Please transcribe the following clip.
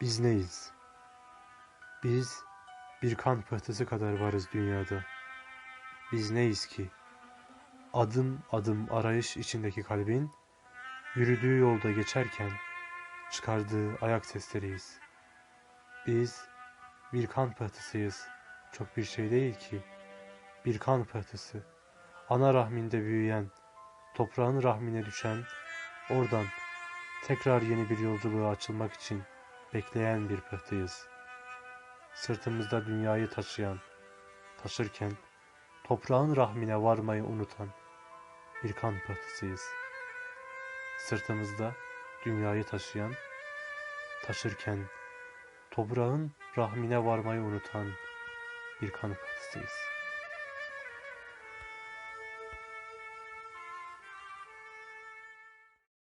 Biz neyiz? Biz bir kan pıhtısı kadar varız dünyada. Biz neyiz ki? Adım adım arayış içindeki kalbin, yürüdüğü yolda geçerken çıkardığı ayak sesleriyiz. Biz bir kan pıhtısıyız. Çok bir şey değil ki. Bir kan pıhtısı. Ana rahminde büyüyen, toprağın rahmine düşen, oradan tekrar yeni bir yolculuğa açılmak için bekleyen bir pıhtıyız. Sırtımızda dünyayı taşıyan, taşırken toprağın rahmine varmayı unutan bir kan pıhtısıyız. Sırtımızda dünyayı taşıyan, taşırken toprağın rahmine varmayı unutan bir kan pıhtısıyız.